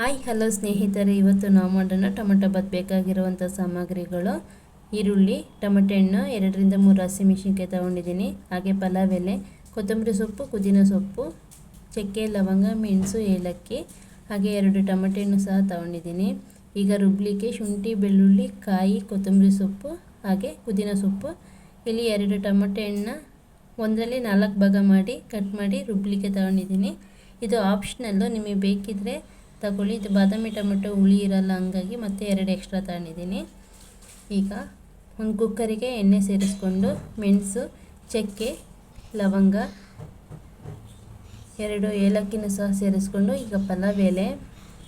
Hi, hello ಸ್ನೇಹಿತರೆ. ಇವತ್ತು ನಾವು ಮಾಡೋಣ ಟೊಮೆಟೊ ಬತ್ ಬೇಕಾಗಿರುವಂಥ ಸಾಮಗ್ರಿಗಳು. ಈರುಳ್ಳಿ, ಟೊಮೆಟೊ ಹಣ್ಣು, ಎರಡರಿಂದ ಮೂರು ಹಸಿಮೆಣಸಿನ್ಕಾಯಿ ತೊಗೊಂಡಿದ್ದೀನಿ. ಹಾಗೆ ಪಲಾವ್ ಎಲೆ, ಕೊತ್ತಂಬರಿ ಸೊಪ್ಪು, ಪುದೀನ ಸೊಪ್ಪು, ಚಕ್ಕೆ, ಲವಂಗ, ಮೆಣಸು, ಏಲಕ್ಕಿ, ಹಾಗೆ ಎರಡು ಟೊಮೆಟೊ ಹಣ್ಣು ಸಹ ತೊಗೊಂಡಿದ್ದೀನಿ. ಈಗ ರುಬ್ಲಿಕ್ಕೆ ಶುಂಠಿ, ಬೆಳ್ಳುಳ್ಳಿ, ಕಾಯಿ, ಕೊತ್ತಂಬರಿ ಸೊಪ್ಪು, ಹಾಗೆ ಪುದೀನ ಸೊಪ್ಪು. ಇಲ್ಲಿ ಎರಡು ಟೊಮೆಟೊ ಹಣ್ಣು ಒಂದರಲ್ಲಿ ನಾಲ್ಕು ಭಾಗ ಮಾಡಿ, ಕಟ್ ಮಾಡಿ ರುಬ್ಲಿಕ್ಕೆ ತಗೊಂಡಿದ್ದೀನಿ. ಇದು ಆಪ್ಷನಲ್ಲು ನಿಮಗೆ ಬೇಕಿದ್ದರೆ ತಗೊಳ್ಳಿ. ಇದು ಬಾದಾಮಿ ಟೊಮೆಟೊ ಹುಳಿ ಇರಲ್ಲ, ಹಂಗಾಗಿ ಮತ್ತೆ ಎರಡು ಎಕ್ಸ್ಟ್ರಾ ತಗೊಂಡಿದ್ದೀನಿ. ಈಗ ಒಂದು ಕುಕ್ಕರಿಗೆ ಎಣ್ಣೆ ಸೇರಿಸ್ಕೊಂಡು ಮೆಣಸು, ಚಕ್ಕೆ, ಲವಂಗ, ಎರಡು ಏಲಕ್ಕಿನ ಸಹ ಸೇರಿಸ್ಕೊಂಡು ಈಗ ಪಲಾವ್ ಎಲೆ,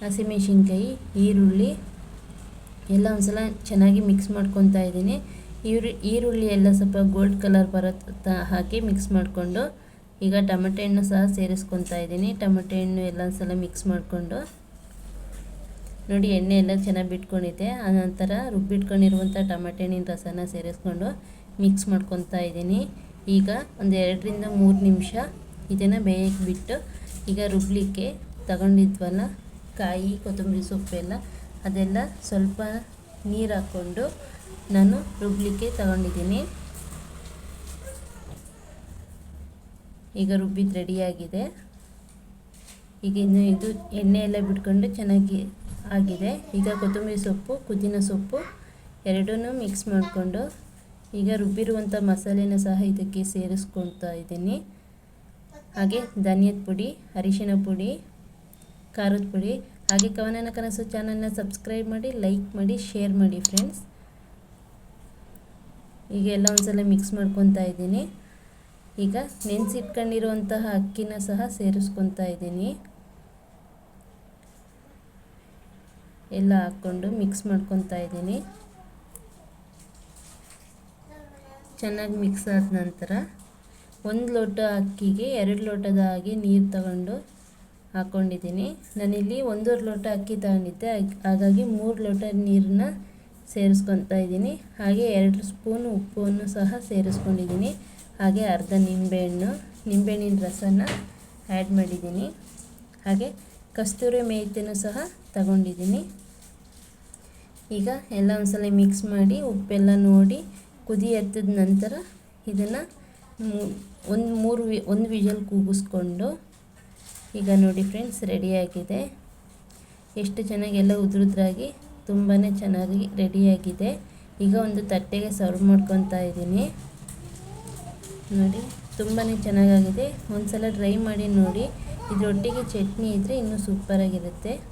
ಹಸಿಮೆಣಸಿನ್ಕಾಯಿ, ಈರುಳ್ಳಿ ಎಲ್ಲ ಒಂದ್ಸಲ ಚೆನ್ನಾಗಿ ಮಿಕ್ಸ್ ಮಾಡ್ಕೊತಾ ಇದ್ದೀನಿ. ಈರು, ಈರುಳ್ಳಿ ಎಲ್ಲ ಸ್ವಲ್ಪ ಗೋಲ್ಡ್ ಕಲರ್ ಬರತ್ತ ಹಾಕಿ ಮಿಕ್ಸ್ ಮಾಡಿಕೊಂಡು ಈಗ ಟೊಮೆಟೊ ಹಣ್ಣು ಸಹ ಸೇರಿಸ್ಕೊತಾ ಇದ್ದೀನಿ. ಟೊಮೆಟೊ ಹಣ್ಣು ಎಲ್ಲ ಒಂದ್ಸಲ ಮಿಕ್ಸ್ ಮಾಡಿಕೊಂಡು ನೋಡಿ ಎಣ್ಣೆ ಎಲ್ಲ ಚೆನ್ನಾಗಿ ಬಿಟ್ಕೊಂಡಿದ್ದೆ. ಆನಂತರ ರುಬ್ಬಿಟ್ಕೊಂಡಿರುವಂಥ ಟೊಮೆಟೊ ಹಣ್ಣಿನ ರಸನ ಸೇರಿಸ್ಕೊಂಡು ಮಿಕ್ಸ್ ಮಾಡ್ಕೊತಾ ಇದ್ದೀನಿ. ಈಗ ಒಂದು ಎರಡರಿಂದ ಮೂರು ನಿಮಿಷ ಇದನ್ನು ಬೇಯಕ್ಕೆ ಬಿಟ್ಟು ಈಗ ರುಬ್ಲಿಕ್ಕೆ ತಗೊಂಡಿದ್ವಲ್ಲ, ಕಾಯಿ, ಕೊತ್ತಂಬರಿ ಸೊಪ್ಪೆಲ್ಲ ಅದೆಲ್ಲ ಸ್ವಲ್ಪ ನೀರು ಹಾಕ್ಕೊಂಡು ನಾನು ರುಬ್ಲಿಕ್ಕೆ ತಗೊಂಡಿದ್ದೀನಿ. ಈಗ ರುಬ್ಬಿದ್ದು ರೆಡಿಯಾಗಿದೆ ಈಗ ಇನ್ನು ಇದು ಎಣ್ಣೆ ಎಲ್ಲ ಬಿಟ್ಕೊಂಡು ಚೆನ್ನಾಗಿ ಆಗಿದೆ. ಈಗ ಕೊತ್ತಂಬರಿ ಸೊಪ್ಪು, ಪುದೀನ ಸೊಪ್ಪು ಎರಡೂ ಮಿಕ್ಸ್ ಮಾಡಿಕೊಂಡು ಈಗ ರುಬ್ಬಿರುವಂಥ ಮಸಾಲೆನ ಸಹ ಇದಕ್ಕೆ ಸೇರಿಸ್ಕೊಳ್ತಾ ಇದ್ದೀನಿ. ಹಾಗೆ ಧನಿಯದ ಪುಡಿ, ಅರಿಶಿನ ಪುಡಿ, ಖಾರದ ಪುಡಿ, ಹಾಗೆ ಕವನನ ಕನಸು ಚಾನಲ್ನ ಸಬ್ಸ್ಕ್ರೈಬ್ ಮಾಡಿ ಲೈಕ್ ಮಾಡಿ ಶೇರ್ ಮಾಡಿ ಫ್ರೆಂಡ್ಸ್ ಈಗ ಎಲ್ಲ ಒಂದ್ಸಲ ಮಿಕ್ಸ್ ಮಾಡ್ಕೊತಾ ಇದ್ದೀನಿ. ಈಗ ನೆನೆಸಿಟ್ಕೊಂಡಿರುವಂತಹ ಅಕ್ಕಿನ ಸಹ ಸೇರಿಸ್ಕೊತಾ ಇದ್ದೀನಿ. ಎಲ್ಲ ಹಾಕ್ಕೊಂಡು ಮಿಕ್ಸ್ ಮಾಡ್ಕೊತಾ ಇದ್ದೀನಿ. ಚೆನ್ನಾಗಿ ಮಿಕ್ಸ್ ಆದ ನಂತರ ಒಂದು ಲೋಟ ಅಕ್ಕಿಗೆ ಎರಡು ಲೋಟದ ಹಾಗೆ ನೀರು ತಗೊಂಡು ಹಾಕ್ಕೊಂಡಿದ್ದೀನಿ ನಾನಿಲ್ಲಿ ಒಂದೂವರೆ ಲೋಟ ಅಕ್ಕಿ ತಗೊಂಡಿದ್ದೆ. ಹಾಗಾಗಿ ಮೂರು ಲೋಟ ನೀರನ್ನ ಸೇರಿಸ್ಕೊತಾ ಇದ್ದೀನಿ. ಹಾಗೆ ಎರಡು ಸ್ಪೂನ್ ಉಪ್ಪನ್ನು ಸಹ ಸೇರಿಸ್ಕೊಂಡಿದ್ದೀನಿ. ಹಾಗೆ ಅರ್ಧ ನಿಂಬೆಹಣ್ಣು, ನಿಂಬೆಹಣ್ಣಿನ ರಸನ ಆ್ಯಡ್ ಮಾಡಿದ್ದೀನಿ. ಹಾಗೆ ಕಸ್ತೂರಿ ಮೇಥಿನೂ ಸಹ ತಗೊಂಡಿದ್ದೀನಿ. ಈಗ ಎಲ್ಲ ಒಂದ್ಸಲ ಮಿಕ್ಸ್ ಮಾಡಿ ಉಪ್ಪೆಲ್ಲ ನೋಡಿ ಕುದಿ ಎತ್ತಿದ ನಂತರ ಇದನ್ನು ಒಂದು ಮೂರು ವಿ, ಒಂದು ವಿಜಲ್ ಕೂಗಿಸ್ಕೊಂಡು ಈಗ ನೋಡಿ ಫ್ರೆಂಡ್ಸ್ ರೆಡಿಯಾಗಿದೆ ಎಷ್ಟು ಚೆನ್ನಾಗಿ ಎಲ್ಲ ಉದುರುದ್ರಾಗಿ ತುಂಬಾ ಚೆನ್ನಾಗಿ ರೆಡಿಯಾಗಿದೆ ಈಗ ಒಂದು ತಟ್ಟೆಗೆ ಸರ್ವ್ ಮಾಡ್ಕೊತಾ ಇದ್ದೀನಿ. ನೋಡಿ. ತುಂಬಾ ಚೆನ್ನಾಗಾಗಿದೆ. ಒಂದು ಸಲ ಟ್ರೈ ಮಾಡಿ ನೋಡಿ. ಇದರೊಟ್ಟಿಗೆ ಚಟ್ನಿ ಇದ್ದರೆ ಇನ್ನೂ ಸೂಪರಾಗಿರುತ್ತೆ.